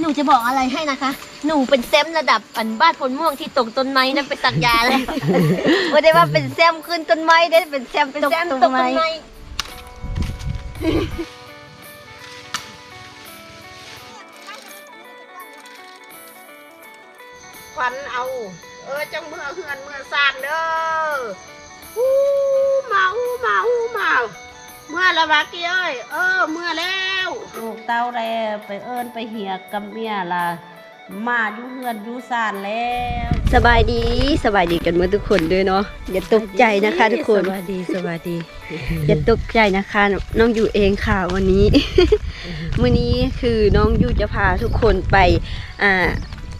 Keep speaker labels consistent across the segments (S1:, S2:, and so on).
S1: หนูจะบอกอะไรให้นะคะ หนูเป็นแซมระดับอันบ้านพลม่วงที่ตกต้นไม้นั้นไปสักยาเลยไม่ได้ว่าเป็นแซมขึ้นต้นไม้ได้เป็นแซมเป็นแซมตกต้นไม้
S2: ควันเอา เออจังเมื่อเฮือนเมื่อซานเด้อฮู้มาฮู้มาฮู้มา เมื่อละวะกี้เอ้ยเออเมื่อแล้ว
S3: ลูกเต้าแลไปเอิ้นไปเหียกับเมียล่ะมาอยู่เฮือนอยู่ซ่านแล้ว
S1: สบายดีสบายดีกันเมื่อทุกคนด้วยเนาะอย่าตกใจนะคะ ทุกคน
S3: สวัสดีสวัสดี
S1: อย่าตกใจนะคะ น้องอยู่เองค่ะวันนี้มื้อนี้คือน้องอยู่จะพาทุกคนไปอ่า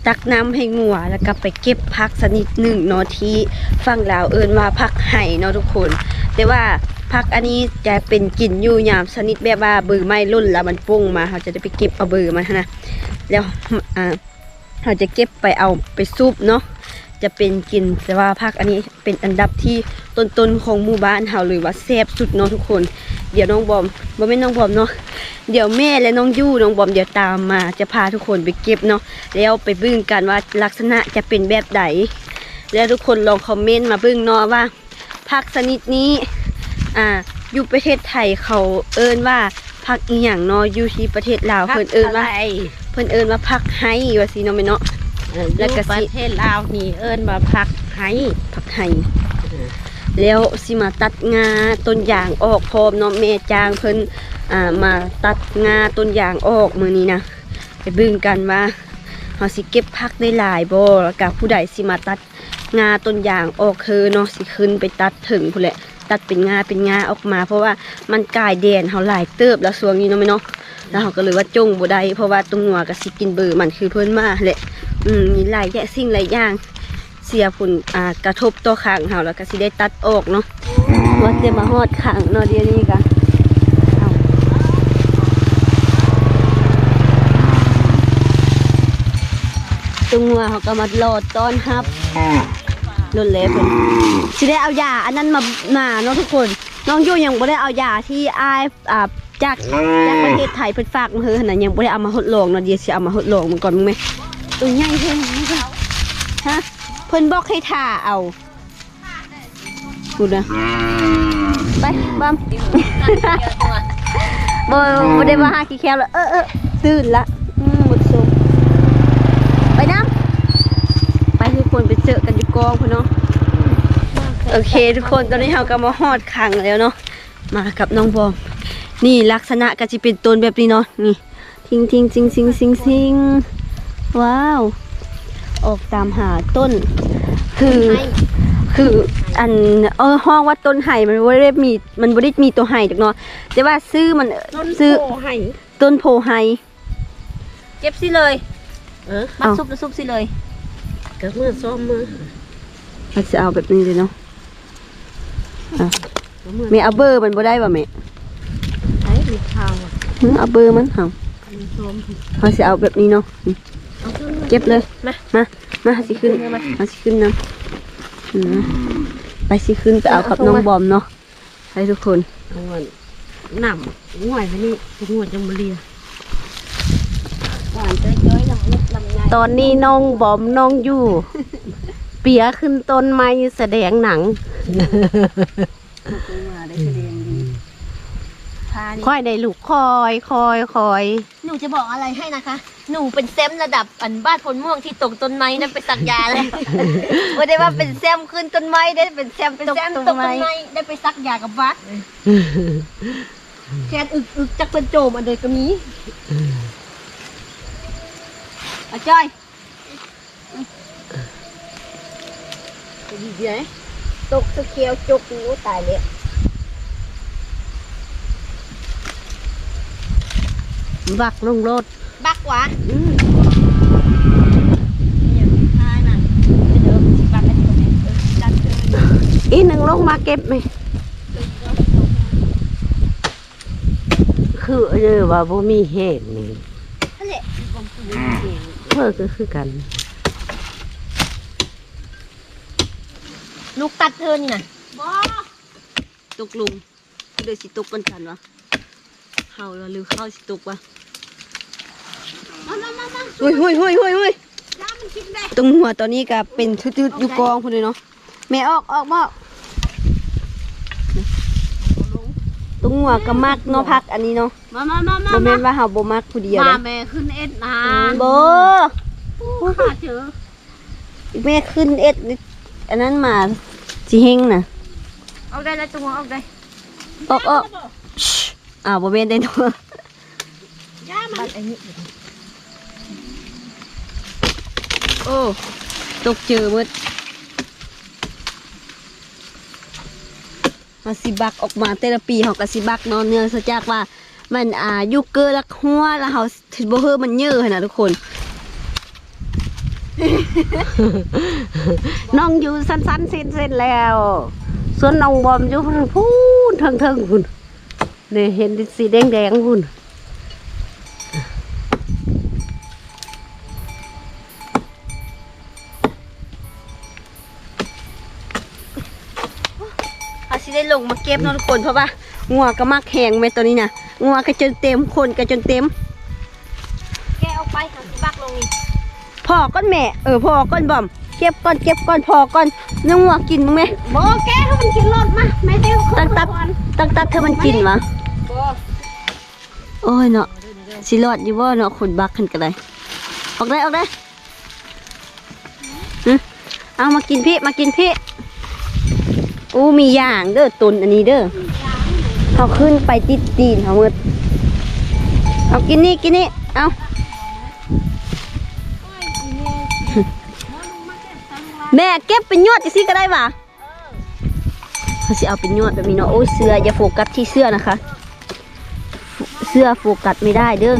S1: ตักน้ำให้งัวแล้วก็ไปเก็บพักสกนิดหนึ่งเนาะที่ฝั่งลาวเอิญว่าพักไห่เนาะทุกคน แต่ว่า พักอันนี้จะเป็นกลิ่นอยู่ยามสนิทแบบว่าเบือไม้รุ่นแล้วมันปุ้งมาเขาจะได้ไปเก็บเอาเบือมานะแล้วอ่าเราจะเก็บไปเอาไปซุปเนาะจะเป็นกลิ่นแต่ว่าพักอันนี้เป็นอันดับที่ต้นๆของหมู่บ้านเฮาเลยว่าแซ่บสุดเนาะทุกคน เดี๋ยวน้องบอมบ่แม่น้องบอมเนาะเดี๋ยวแม่และน้องยู่น้องบอมเดี๋ยวตามมาจะพาทุกคนไปเก็บเนาะแล้วไปเบึ้งกันว่าลักษณะจะเป็นแบบใดแล้วทุกคนลองคอมเมนต์มาเบึ้งเนาะว่าผักชนิดนี้ อ่า อยู่ประเทศไทยเขาเอิ้นว่าผักอีหยังเนาะอยู่ที่ประเทศลาวเพิ่นเอิ้นว่า
S3: พักะไร
S1: เพิ่นเอิ้นว่าผักไห้ว่าสิเนาะแม่เนาะ
S3: เออ
S1: แล้
S3: อยู่
S1: วก็สิ
S3: ประเทศลาวนี่เอิ้นว่าพักไห้
S1: ผักไห้แล้วสิมาตัดงาต้นยางออกพร้อมเนาะแม่จ้างเพิ่นอ่ามาตัดงาต้นยางออกมื้อนี้นะไปเบิ่งกันว่าเฮาสิเก็บผักได้หลายบ่แล้วก็ผู้ใดสิมาตัดงาต้นยางออกคือเนาะสิขึ้นไปตัดถึงพุ่นแหละ ตัดเป็นงาเป็นงาออกมา เพราะว่ามันกายแดนเฮาหลายเติบแล้วช่วงนี้เนาะแม่เนาะแล้วเฮาก็เลยว่าจงบ่ได้เพราะว่าตรงหัวก็สิกินเบอร์มันคือเพิ่อนมาแหละอืมมีหลายแยะสิ่งหลายอย่างเสียผลอ่ากระทบต่อขางเฮาแล้วก็สิได้ตัดออกเนาะว่าจะมาฮอดขางเนาะเดี๋ยวนี้ก็เอาตรงหัวเขาก็มารอต้อนรับ รถเล็บเพิ่นสิได้เอายาอันนั้นมามาเนาะทุกคน น้องยู่ยังบ่ได้เอายาที่อายอ่าจากจากประเทศไทยเพิ่นฝากมาเฮือหั่นน่ะยังบ่ได้เอามาทดลองเนาะเดี๋ยวสิเอามาทดลองมันก่อนมึงไหมตัวใหญ่เท่นฮะเพิ่นบอกให้ท่าเอาพูดนะไปบัมบ่บ่ได้ว่าหาขี้แคลแล้วเออเออตื่นละหมดสุไปน้ำไปทุกคนไปเจอกันอยู่ กองพุ่นเนาะโอเค ทุกคนตอนนี้เราก็มาฮอดขังแล้วเนาะมากับน้องบอมนี่ลักษณะก็จะเป็นต้นแบบนี้เนาะนี่ทิ้งทิ้งทิ้งทิ้งทิ้งทิ้งว้าว ออกตามหาต้น คือคืออันเออห้องว่าต้นไห่มันไม่ได้มีมันไม่ได้มีตัวไห่จักเนาะแต่ว่าซื้อมัน
S3: ต้น
S1: ซื้อ
S3: โพไห้
S1: ต้นโพไห่เก็บสิเลย
S3: เออ
S1: มัดซุปแล้วซุปสิเลย
S3: ก็เมื่อซ้อมมือ
S1: มันจะเอาแบบนี้เลยเนาะอะ
S3: ก็เมื่อ
S1: แม่เอาเบอร์มันบ่ได้ป่ะแม่
S3: ไอ้มีข้าวอะ
S1: หึเอาเบอร์มันเอา
S3: มีซ้อม
S1: เขาจะเอาแบบนี้เนาะนี่
S3: เอาขึ้นมา
S1: เก็บเลย
S3: มา
S1: มา มาสิขึ้นมาสิขึ้นนะอืมไปสิขึ้นไปเอากับน้องบอมเนาะไปทุกคน
S3: เอาเงินหนำง่วยไปนี่ง่วยจังมาเรีย
S1: หวานจ้อยๆลำลึกลำไย
S3: ตอนนี้น้องบอมน้องอยู่ เปียขึ้นต้นไม้แสดงหนัง
S1: มาได้แสดงดีพานี่
S3: ค่อยได้ลูกคอยคอยคอย
S1: หนูจะบอกอะไรให้นะคะ หนูเป็นแซมระดับอันบ้านพลม่วงที่ตกต้นไม้นั้นไปสักยาเลยไม่ได้ว่าเป็นแซมขึ้นต้นไม้ได้เป็นแซมเป็นแซมตกต้นไม้ได้ไปซักยากับวัดแคนอึกอึกจักเป็นโจมอันเดยก็มีอาจ้อย ดีเยตกสเกียวจกหูตายเลย
S3: บักลงรถ
S1: บักวะ
S3: อืม
S1: ทายน่ะไปเดิมสิบักกันอยู่ตรงนี้เออดันเดิน
S3: อีหนึ่งลงมาเก็บไหมคือเออว่าบ่มีเหตุนี่
S1: นั่นแหละ
S3: เพื่อก็คือกัน
S1: ลูกตัดเธอนี่น่ะบ่ตกลุมเดี๋ยวสิตกกันกันวะเฮาแล้วหรือเข้าสิตกวะ
S2: มามามามา
S1: หุยหุยหุยหุยหุย
S2: ย่ามันกินได้
S1: ตรงหัวตอนนี้ก็เป็นทุดๆอยู่กองพุ่นเลยเนาะแม่ออกออกบ่ตรงหัวก็มักเนาะพักอันนี้เนาะ
S2: มามามามา
S1: บ่แม่นว่าเฮาบ่มักผู้เดียว
S2: มา
S1: เด้
S2: แม่ขึ้นเอ็ดนาน
S1: บ่
S2: ข้าเจอ
S1: แม่ขึ้นเอ็ดนี่ อันนั้นมาสิเฮงน่ะ
S2: เอาได้แล้วจังหวะเอาได้
S1: ออกออกชิอ้าวบ่แม่นได้เนาะ
S2: ย่ามัน
S1: โอ้ตกเจอหมดมาสิบักออกมาแต่ละปีเขาก็สิบักเนาะเนื่องจากว่ามันอ่ายุคเกิดละหัวแล้วเขาถือบ่เฮอมันเยอะขนาดทุกคน
S3: น้องอยู่สั้นๆเส้นๆแล้ว ส่วนน้องบอมอยู่พูนเทิงๆพุ่นนี่เห็นสีแดงๆพุ่น
S1: เขาสิได้ลงมาเก็บเนาะทุกคนเพราะว่างัวก็มักแหงไปตัวนี้นะงัวก็จนเต็มคนก็จนเต็ม
S2: แกเอาไปค่ะสิบักลงนี่
S1: พอก้อนแม่ เออพอก้อนบอม เก็บก้อนเก็บก้อนพอก้อนเนื้องัวกินมั้งไหม
S2: บ่แกให้มันกินรถมาไม่ได้
S1: ตั้งตับตั้งตับเธอมันกินวะ
S2: บ่
S1: โอ้ยเนาะสิรอดอยู่ว่าเนาะคนบักกันก็ได้ออกได้ออกได้หึเอามากินพี่มากินพี่อู้มีอย่างเด้อตุนอันนี้เด้อเขาขึ้นไปติดตีนเขาหมดเอากินนี่กินนี่เอา แม่เก็บเป็นยอดจะซิก็ได้ปะเขาสิเอาเป็นยอดแบบนี้เนาะโอ้ยเสื้ออย่าโฟกัสที่เสื้อนะคะ เสื้อโฟกัสไม่ได้เด้อ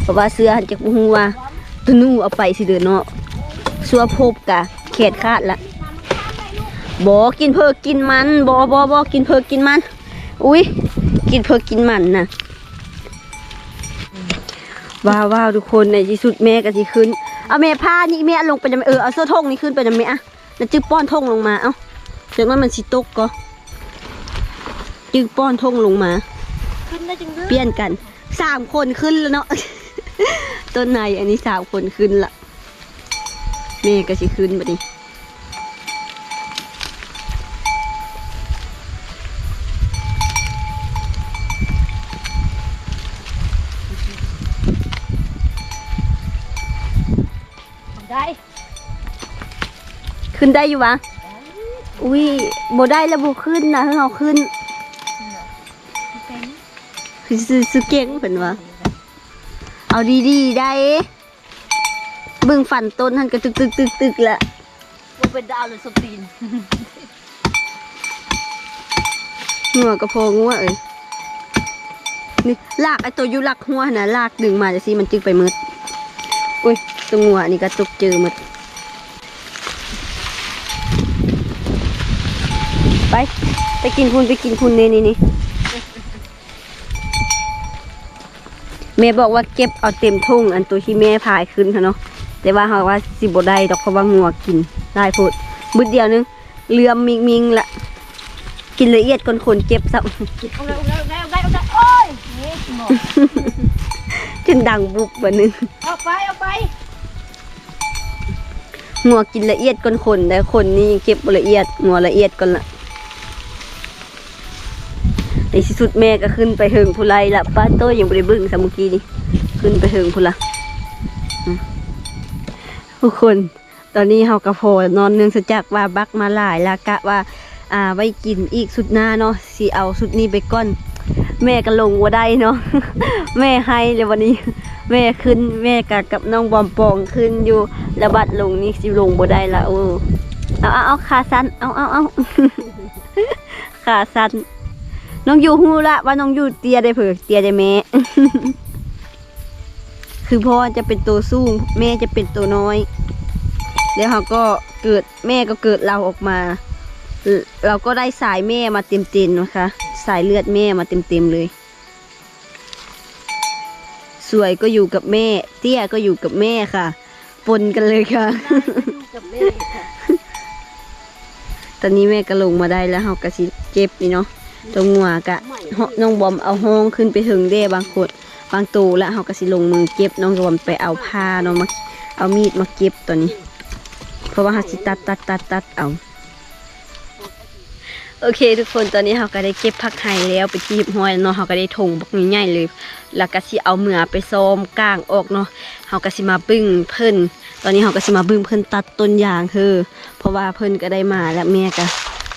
S1: เพราะว่าเสื้อหันจากหัวตนูเอาไปสิเด้อเนาะสัวพบกะแขนขาดละบอกินเพอกินมันบอบอบอกินเพอกินมัน อุ้ยกินเพอกินมันนะว้าวว้าวทุกคนในที่สุดแม่ก็สิขึ้น เอาแม่ผ้านี่แม่ลงไปจะเออเอาเสื้อทงนี่ขึ้นไปจะแม่อะแล้วจึงป้อนทงลงมาเอ้าจากนั้นมันสิตกก็จึงป้อนทงลงมา
S2: ขึ้นได้จังเด้อ
S1: เปลี่ยนกันสามคนขึ้นแล้วเนาะต้นในอันนี้สามคนขึ้นละแม่ก็สิขึ้นบัดนี้
S2: ได้
S1: ขึ้นได้อยู่วะอุ้ยโบได้แล้วโบขึ้นนะให้เราขึ้นคือซื้อซื้อเก่งเป็นวะเอาดีๆได้เบิ่งฝันต้นหันก็ตึกตึกตึกตึกละ
S3: บ่เป็นดาวเลยสตีน
S1: งัวกระโพงัวเอ้ยนี่ลากไอตัวอยุลักหัวนะลากดึงมาจะสิมันจึงไปมืดอุ้ยตัวงัวนี่ก็ตกเจอมืด ไปไปกินพุนไปกินพุนนี่นี่นี่แม่บอกว่าเก็บเอาเต็มทุ่ง อันตัวที่แม่พายขึ้นค่ะเนาะแต่ว่าเขาว่าสิบได้ดอกเพราะว่างัวกินได้พูดบึดเดียวนึงเรือมมิงมิงๆละกินละเอียดคนคนๆเก็บซะ
S2: เอาได้เอาได้เอาได้เอาได้โอ้ยนี่หมด
S1: จนดังบุบบันนึง
S2: เอาไปเอาไป
S1: งัวกินละเอียดก่อนคนแต่คนนี่ยังเก็บบ่ละเอียดงัวละเอียดก่อนละ ในที่สุดแม่ก็ขึ้นไปเฮิงผู้ไรละป้าโต้ยังบริบึ้งสามุกี้นี่ขึ้นไปเฮิงผู้ละทุกคนตอนนี้เฮากระโพนอนเนื่องจากว่าบักมาหลายลวกะว่าอ่าไว้กินอีกสุดหน้าเนาะสิเอาสุดนี้ไปก้อน แม่ก็ลงว่าได้เนาะแม่ให้เลยวันนี้ แม่ขึ้นแม่กะกับน้องบอมปองขึ้นอยู่แล้วบัดลงนี่สิลงบ่ได้ละโอ้เอาเอาเอาขาสั้นเอาเอาเอาขาสั้น น้องอยู่ฮู้ละว่าน้องอยู่เตียได้เผือกเตียได้แม่คือพ่อจะเป็นตัวสูงแม่จะเป็นตัวน้อย แล้วเขาก็เกิดแม่ก็เกิดเราออกมาเอ่อเราก็ได้สายแม่มาเต็มๆนะคะ สายเลือดแม่มาเต็มๆเลย สวยก็อยู่กับแม่ เตี้ยก็อยู่กับแม่ค่ะ ปนกันเลยค่ะ
S2: กับแม่ค่ะ
S1: ตอนนี้แม่ก็ลงมาได้แล้วเฮาก็สิเจ็บนี่เนาะ ตรงหัวกะเฮาน้องบอมเอาห้องขึ้นไปถึงเด้บางคนบางตัวแล้วเฮาก็สิลงมือเก็บน้องรวมไปเอาผ้าเนาะมาเอามีดมาเก็บตัวนี้ เพราะว่าเฮาสิตัดตัดตัดตัดเอาโอเค ทุกคนตอนนี้เราก็ได้เก็บผักไห่แล้วไปที่ห้อยเนาะเราก็ได้ถงบักใหญ่ๆเลยแล้วก็สิเอาเมือไปซ้อมก้างออกเนาะเราก็สิมาบึ้งเพิ่น ตอนนี้เราก็สิมาบึ้งเพิ่นตัดต้นยางคือเพราะว่าเพิ่นก็ได้มาแล้วแม่ก็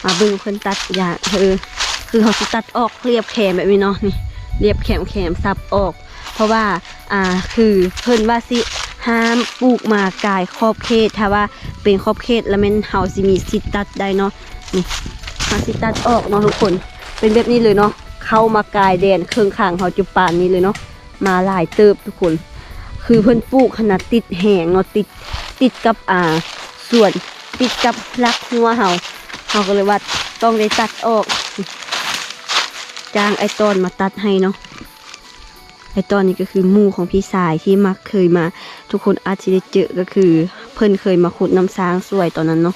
S1: มาบึ้งเพิ่นตัดยางคือ คือเขาสิตัดออกเรียบแขนแบบนี้เนาะนี่เรียบแขมแขมซับออก เพราะว่าอ่าคือเพิ่นว่าสิห้ามปลูกมากายขอบเขตถ้าว่าเป็นขอบเขตแล้วแม่นเฮาสิมีสิตัดได้เนาะนี่มาสิตัดออกเนาะทุกคน เป็นแบบนี้เลยเนาะเข้ามากายแดนเครื่องข้างเขาจุปานนี้เลยเนาะมาหลายเติบทุกคน คือเพิ่นปลูกขนาดติดแหงเนาะติดติดกับอ่าส่วนติดกับรักหัวเฮาเขาก็เลยว่าต้องได้ตัดออก จ้างไอตอนมาตัดให้เนาะไอตอนนี้ก็คือมูของพี่สายที่มักเคยมา ทุกคนอาจจะได้เจอก็คือ เพิ่นเคยมาขุดน้ำซางสวยตอนนั้นเนาะ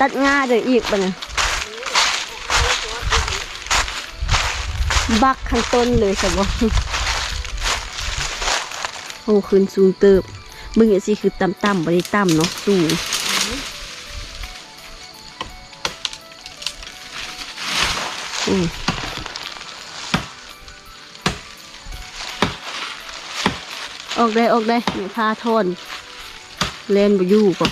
S1: ตัดง่าเลยอีกปะเนี่ยบักข้างต้นเลยใช่บ่โอ้ขึ้นสูงเติบมึงอย่างสิคือต่ำๆบ่ได้ต่ำเนาะสูง อืมออกได้ออกได้เนี่ยพาทนเล่นบ่อยู่ป่ะ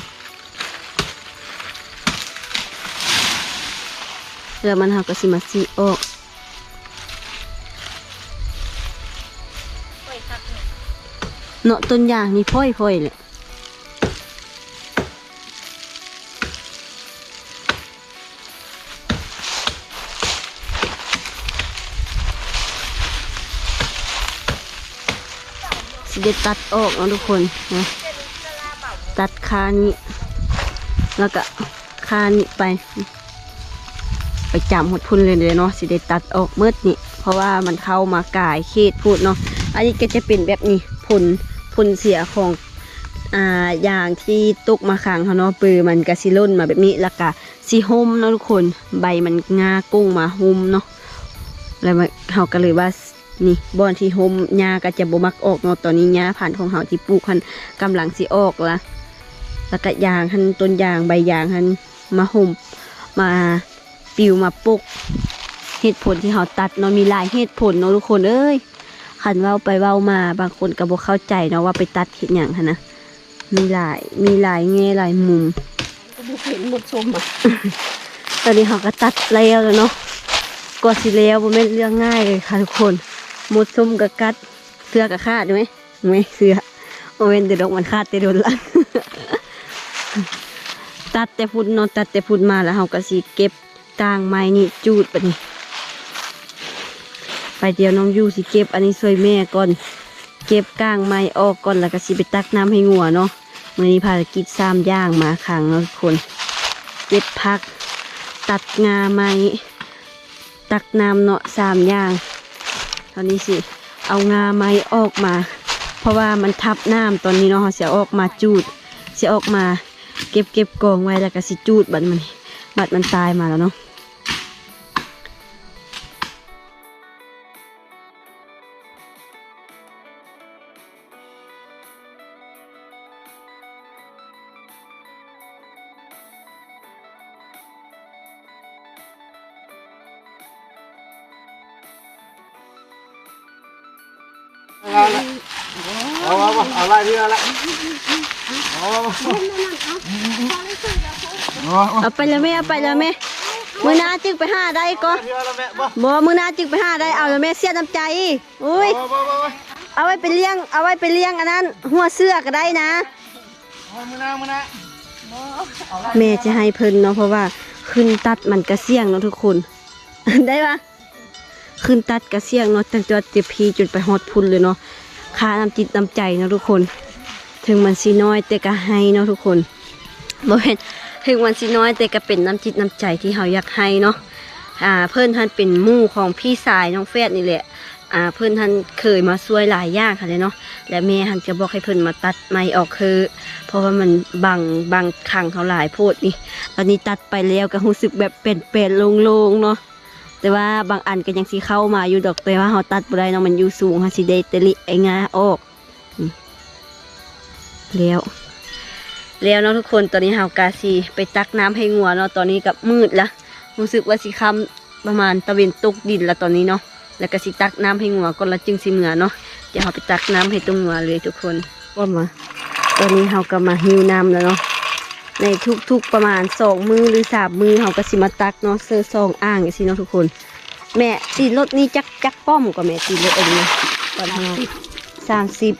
S1: แล้วมันหาก็สิมาซีออกเนาะต้นยางนี่พ่อยพ่อยๆเลย สิเด็ดตัดออกนะทุกคนนะตัดคานี้ แล้วก็คานี้ไป ไปจำหดพุ่นเลยเลยเนาะสิได้ตัดออกเมื่อนี่เพราะว่ามันเข้ามากายเขตพูดเนาะอันนี้ก็จะเป็นแบบนี้ผลผลเสียของอ่ายางที่ตุกมาค้างเขาเนาะปือมันก็สิล่นมาแบบนี้แล้วก็สิห่มเนาะทุกคน ใบมันงากุ้งมาห่มเนาะแล้วเขาก็เลยว่า นี่บอนที่ห่มหญ้าก็จะบ่มักออกเนาะตอนนี้หญ้าผ่านของเขาที่ปลูกหันกำลังสิออกละแล้วก็ยางหันต้นยางใบยางหันมาห่มมาปิวมาปลุกเหตุผลที่เขาตัดเนาะมีหลายเหตุผลเนาะทุกคนเอ้ยขันเว้าไปเว้ามาบางคนก็บ่เข้าใจเนาะว่าไปตัดเห็ดหยังหั้นนะมีหลายมีหลายแง่หลายมุม
S3: ก็บ่เห็นหมดชมอะ
S1: ตอนนี้เขาก็ตัดแล้วแล้วเนาะกว่าสิแล้วบ่แม่นเรื่องง่ายเลยค่ะทุกคน หมดส้มกับกัดเสื้อกับคาดไหมไม่เสื้อโอเวนเดือดอกมันคาดแต่โดนละตัดแต่พุ่นเนตัดแต่พุ่นมาแล้วเขาก็สิเก็บกลางไม้นี่จูดไปนี่ไปเดี๋ยวน้องยูสิเก็บอันนี้ช่วยแม่ก่อน เก็บกลางไม้ออกก่อนแล้วก็สิไปตักน้ำให้งัวเนาะมื้อนี้ภารกิจสามย่างมาขังเนาะทุกคน เก็บผัก ตัดงาไม้ตักน้ำเนาะสามอย่าง ตอนนี้สิ เอางาไม้ออกมา เพราะว่ามันทับน้ำตอนนี้เนาะเขาเสียออกมาจูด เสียออกมา เก็บเก็บกองไว้แล้วก็สิจูดบัดมันบัดมันตายมาแล้วเนาะ
S4: เอาละเอาเอาเอาอะนี่เอาละเอาเอาเอา
S1: ไปเลยแม่เอาไปเลยแม่มือหนาจึงไปห้าได้ก่
S4: อาละแม่บ่
S1: บ่มือหนาจึงไปห้าได้เอาเลยแม่เสียน้ำใจอุ้ยเอาไว้ไปเลี้ยงเอาไว้ไปเลี้ยงอันนั้น หัวเสื้อก็ได้นะ
S4: เมือหน้ามือหน้า
S1: แม่จะให้เพิ่นเนาะเพราะว่าขึ้นตัดมันกระเสี่ยงเนาะทุกคน ได้ปะ ขึ้นตัดกระเสียงเนาะตั้งแต่เจ็บพีจุดไปฮอดพุ่นเลยเนาะค่าน้ำจิตน้ำใจเนาะทุกคน ถึงมันสิน้อยแต่ก็ให้เนาะทุกคนบ่เป็นถึงมันสิน้อยแต่ก็เป็นน้ำจิตน้ำใจที่เฮาอยากให้เนาะอ่าเพิ่อนท่านเป็นมู่ของพี่สายน้องแฟดนี่แหละอ่าเพิ่อนท่านเคยมาช่วยหลายอย่างค่ะเลยเนาะและแม่ท่านจะบอกให้เพิ่อนมาตัดไม้ออกคือ เพราะว่ามันบังบังขังเขาหลายโพดนี่ตอนนี้ตัดไปแล้วก็รู้สึกแบบเป็นเป็นๆโล่งๆเนาะ แต่ว่าบางอันก็ยังสิเข้ามาอยู่ดอกแต่ว่าเฮาตัดบ่ได้เนาะมันอยู่สูงเฮาสิได้แตะลิไอ้งาออกนี่แล้วแล้วเนาะทุกคนตอนนี้เฮากาสิไปตักน้ำให้งัวเนาะตอนนี้กับมืดละรู้สึกว่าสิค่ำประมาณตะเวนตกดินละตอนนี้เนาะแล้วก็สิตักน้ำให้งัวก่อนละจึงสิเหมือเนาะเดี๋ยวเฮาไปตักน้ำให้ตรงงัวเลยทุกคนว่ามา ตอนนี้เฮาก็มาหิวน้ำแล้วเนาะ ในทุกๆประมาณสองมือหรือสามมือเฮาก็สิมาตักเนาะเสื้อซองอ่างอย่างนี้เนาะทุกคน แม่ตีรถนี่จักจักป้อมกว่าแม่ตีรถอันนี้ตอนนี้สามสิบ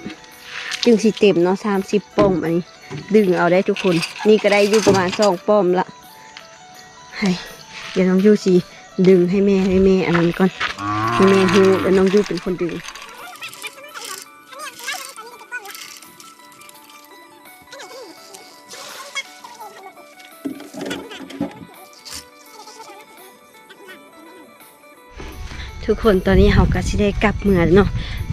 S1: จึงสิเต็มเนาะสามสิบป้อมอันนี้ ดึงเอาได้ทุกคน นี่ก็ได้อยู่ประมาณสองป้อมละให้เดี๋ยวน้องยูสิดึงให้แม่ให้แม่อันนั้นก่อนให้แม่ฮิวแล้วน้องยูเป็นคนดึง ทุกคนตอนนี้เฮาก็สิได้กลับเมืองเนาะ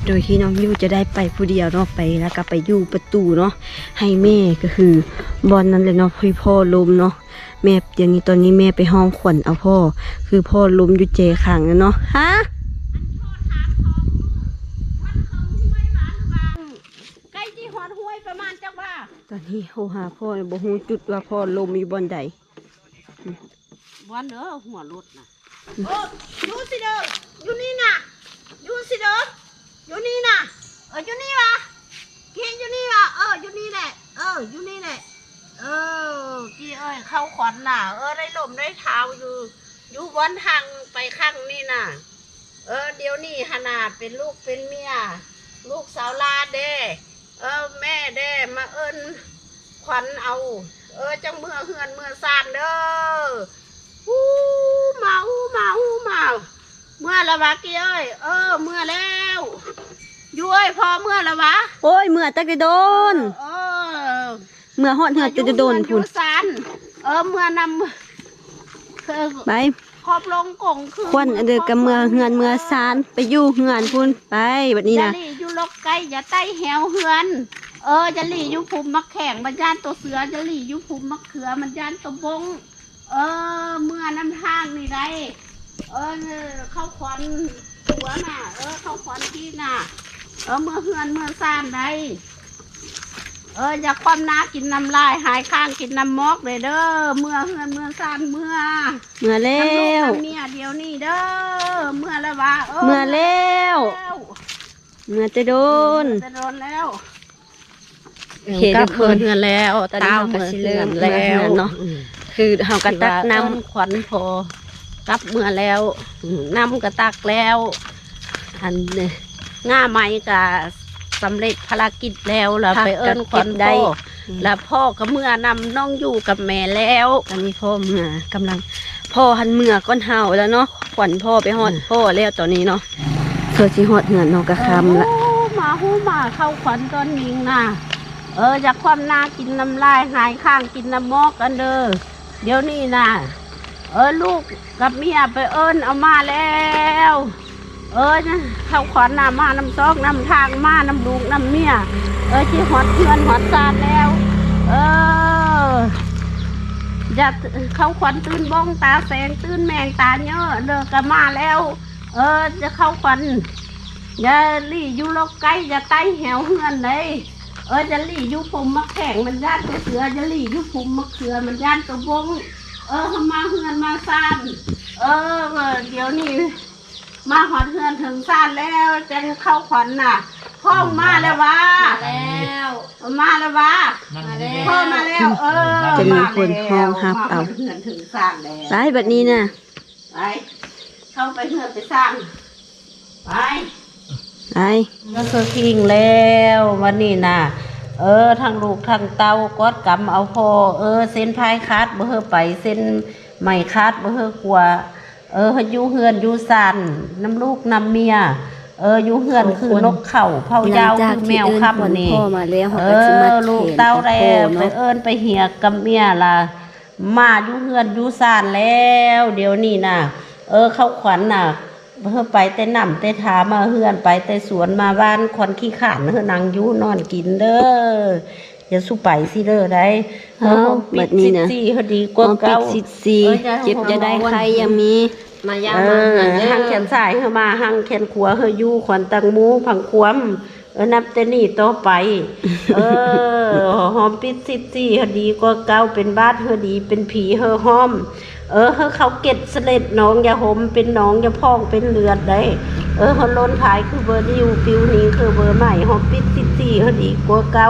S1: โดยที่น้องยูจะได้ไปผู้เดียวเนาะไปแล้วก็ไปอยู่ประตูเนาะให้แม่ก็คือบอลนั้นเลยเนาะพี่พ่อล้มเนาะแม่เดี๋ยวนี้ตอนนี้แม่ไปห้องขวัญเอาพ่อ คือพ่อล้มอยู่เจขังแล้วเนาะฮะตอนนี้โทรหาพ่อเนี่ยบ่ฮู้จุดว่าพ่อล้มอยู่บอนใด
S5: วันเด้อหัวรถน่ะ
S3: โอ้อยู่สิเด้ออยู่นี่น่ะอยู่สิเด้ออยู่นี่น่ะเอออยู่นี่วะกียอยู่นี่วะเอออยู่นี่แหละเอออยู่นี่แหละเออกี่เอ้ยเข้าขวัญน่ะ เออได้ลมได้เท้าอยู่ อยู่บนทางไปข้างนี่น่ะ เออ เดี๋ยวนี้ขนาดเป็นลูกเป็นเมียลูกสาวลาเด้เออแม่เด้มาเอิญขวัญเอา เออจังเมื่อเฮือนเมื่อซานเด้อ มาฮู้มาฮู้มา เมื่อละวะกี้เอ้ยเออ เมื่อแล้วอยู่เอ้ยพอเมื่อละวะ
S1: โอ้ยเมื่อตักได้โดน
S3: เออ
S1: เมื่อฮอดเหือดจะโดน
S3: อ
S1: พุ่น
S3: ยู่ซานเออเมื่อนำคือ
S1: ไป
S3: ขอบลงกงคือ
S1: ควันอันเดือกับเมื่อเหือนเมื่อซานไปอยู่เหือนพุ่นไปแบบนี้
S3: อย่า
S1: นะ
S3: หลีอยู่ลกไก่อย่าใต้แหวเฮือนเออจะหลีอยู่ภูมิมักแข่งมันย่านตัวเสือจะหลีอยู่ภูมิมักเขือมันย่านตัวบง เออ เมื่อน้ำทางนี่ได้ เออเข้าควันตัวน่ะ เออ เข้าควันที่น่ะ เออ เมื่อเฮือนเมื่อซ่านได้ เอออย่าความน้ากินน้ำลายหายข้างกินน้ำมอกเลยเด้อ เมื่อเฮือนเมื่อซ่านเมื่อ
S1: เมื่อแล้ว
S3: น้ำลูกน้ำเมียเดี๋ยวนี้เด้อ เมื่อแล้ววะ
S1: เมื่อแล้ว
S3: แล้ว
S1: เมื่อจะโดน
S3: จะโดนแล้ว
S1: โอเคทุกคน
S5: เฮือนแล้ว
S1: ตอนนี้เราก็สิเริ่ม
S5: แล้
S1: เมื่อเฮื
S5: ว
S1: อนเนาะ คือเฮาก็ตักน้ำ
S5: ว่าเอิ้ขวัญพอกลับเมื่อแล้วอืมน้ำก็ตักแล้ว อันนี้ง่าไม้ก็สำเร็จภารกิจแล้วแล้ว
S1: พัก
S5: ไปเอิ้น
S1: ก็
S5: ขวัญ
S1: เก็บได้
S5: พ่อแล้วพ่อก็เมื่อนำน้องอยู่กับแม่แล้ว
S1: ตอนนี้พ่อเมื่อกำลัง พ่อหันเมื่อก้อนเห่าแล้วเนาะขวัญพ่อไปฮอดพ่อแล้วตอนนี้เนาะเพื่อสิฮอดเหือนเนาะก็คำละ
S3: โอ้มาหูมาเข้าขวัญตอนยิงน่ะเออจากความนากินน้ำลายหายข้างกินน้ำมอกกันเด้อ เดี๋ยวนี้น่ะเออลูกกับเมียไปเอิญเอามาแล้ว เออนะเข้าขวัญน่ะมาน้ำซอกน้ำทางมาน้ำลูกน้ำเมียเออที่หอดเพื่อนหอดซานแล้ว เอออยากเข้าขวัญตื่นบ้องตาแสงตื่นแมงตาเยอะเลิกกันมาแล้ว เออจะเข้าขวัญอย่าลี่อยู่โลกไกลอย่าไต้แหวเฮือนเลย เออจะหลี่อยู่ผมมะแข่งมันย่านตัวเสือจะหลี่อยู่ผมมะเขือมันย่านตัวบงเออเขามาเฮือนมาซ่านเออเออเดี๋ยวนี้มาหอดเฮือนถึงซ่านแล้วจะเข้าขวัญน่ะพ่อมาแล้ววะ
S5: แล้ว
S3: มาแล้ววะ
S2: มาแล้ว
S3: พ่อมาแล้วเออ
S1: จะมีคนห้องฮับเอา
S3: มเฮือนถึงสร้างแล้ว
S1: ไปแบบนี้นะ
S3: ไปเข้าไปเฮือนไปสร้างไป
S1: ไป
S5: ก็คือทิ้งแล้ววันนี้น่ะ เออทางลูกทางเตากอดกำเอาพอเออ เส้นพายคาดบ่เฮอไป เส้นใหม่คาดบ่เฮอกลัว เอออยู่เฮือนอยู่สันน้ำลูกน้ำเมียเอออยู่เฮือนคือนกเข่าเผายาวคือแมว
S1: เอิ้
S5: ครับ
S1: ขวัญ
S5: นี่
S1: พ่อมาแล้วเอ
S5: อลูกเต้าแล
S1: พ่อ
S5: ไป
S1: เอิ้
S5: นไปเหียกับเมียล่ะมาอยู่เฮือนอยู่ซานแล้ว เดี๋ยวนี้น่ะ เออเข้าขวัญน่ะ เพื่อไปแต่นำแต่ถามาเฮือนไปแต่สวนมาบ้านคอนขี้ขานเฮือนางอยู่นอนกินเด้ออย่าสู้ไปสิเด้อได้
S1: เอ้า
S5: ปิ
S1: แบ
S5: ด
S1: บนี้
S5: สิ
S1: นะ
S5: สี่เขาดีกว่า
S1: อ๋อปิ
S5: เก่า
S1: ดสิทธิ์สี
S5: เออจะ
S1: เจ็บจะได้
S5: ของ
S1: ใครยังมีมายา
S3: เอ
S1: มา
S3: อ
S1: เด้อ
S3: หังแขนซ้ายเฮามาหังแขนขวาเฮาอยู่ขวัญตังหมูผังควมเออนับแต่นี่ต่อไป เออหอมปิดสิบสี่เฮาดีกว่าเก่าเป็นบาดเฮาดีเป็นผีเฮาหอม เออเขาเก็ดเสล็ดน้องอย่าหมเป็นน้องอย่าพองเป็นเลือดได้ เออเฮาล้นขายคือเบอร์นิวปิวนี้คือเบอร์ใหม่หอมปิดสิบสี่เฮาดีกว่าเก่า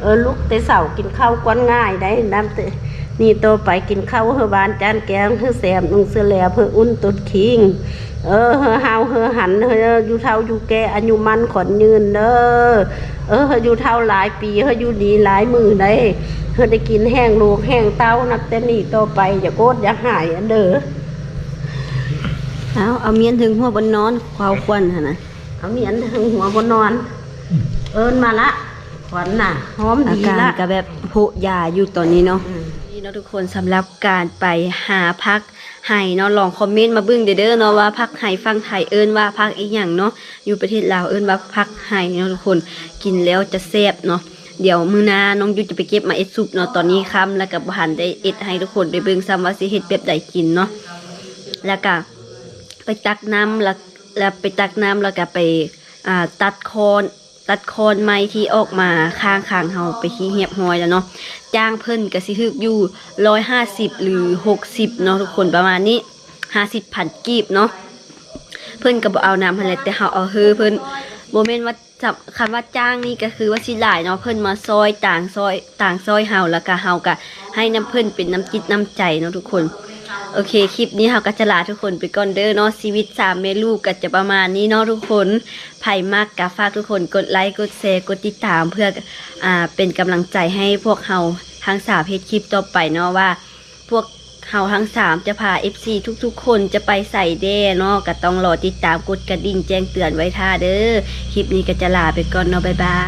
S3: เออลุกแต่เสากินข้าวกวนง่ายได้น้ำแต่นี่โตไปกินข้าวเฮาบานจานแกงเฮาแซมนุ่งเสื้อแหลเพื่ออุ่นตุดคิง เออเฮอเฮาเฮอหันเฮออยู่เท่าอยู่แก่อายุมันขอนยืนเด้อเออเฮออยู่เท่าหลายปีเฮออยู่ดีหลายมือได้ เฮอได้กินแห้งลูกแห้งเต้านับแต่นี่ต่อไป อย่าโกดอย่าหายอันเด้อ
S1: เอาเอาเมียนถึงหัวบนนอนควาวควันหั่นนะ
S3: เอาเมียนถึงหัวบนนอน เอินมาละขวัญน่ะหอม
S1: อา
S3: ดี
S1: การ
S3: ละ
S1: ก็แบบโผยาอยู่ตอนนี้เนาะ
S3: อืม
S1: นี่เนาะทุกคนสำหรับการไปหาพักไห่เนาะลองคอมเมนต์มาเบิ่งเด้อเด้อเนาะว่าพักไห่ฟังไทยเอิ้นว่าพักอีหยังเนาะอยู่ประเทศลาวเอิ้นว่าพักไห่เนาะทุกคนกินแล้วจะแซ่บเนาะ เดี๋ยวมือหนาน้องยุจะไปเก็บมาเอ็ดซุปเนาะตอนนี้ค่ำแล้วก็บ่ทันได้เอ็ดให้ทุกคนได้เบิ่งซ้ำว่าสิเฮ็ดแบบใดกินเนาะแล้วก็ไปตักน้ำแล้วแล้วไปตักน้ำแล้วก็ไปอ่าตัดคอนตัดคอนไม้ที่ออกมาข้างข้างเฮาไปขี้เหียบหอยแล้วเนาะจ้างเพิ่นก็สิถึกอยู่ร้อยห้าสิบหรือหกสิบเนาะทุกคนประมาณนี้ห้าสิบพันกีบเนาะเพิ่นก็บ่เอาน้ำหั่นแต่เฮาเอาเฮือเพิ่นบ่แม่นว่า จับคำว่าจ้างนี่ก็คือว่าสิหลายเนาะเพิ่นมาซอยต่างซอยต่างซอยเฮาแล้วก็เฮาก็ให้น้ำเพิ่นเป็นน้ำจิตน้ำใจเนาะทุกคน โอเคคลิปนี้เราก็จะลาทุกคนไปก่อนเด้อเนาะชีวิตสามแม่ลูกก็จะประมาณนี้เนาะทุกคนไผ่มากกะฝากทุกคนกดไลค์กดแชร์กดติดตามเพื่ออ่าเป็นกำลังใจให้พวกเราทั้งสามเพจคลิปต่อไปเนาะว่า พวก เราทั้งสามจะพา FC ทุกๆ คนจะไปใส่เด้เนาะก็ต้องรอติดตามกดกระดิ่งแจ้งเตือนไว้ท่าเด้อ คลิปนี้ก็จะลาไปก่อนเนาะบ๊ายบาย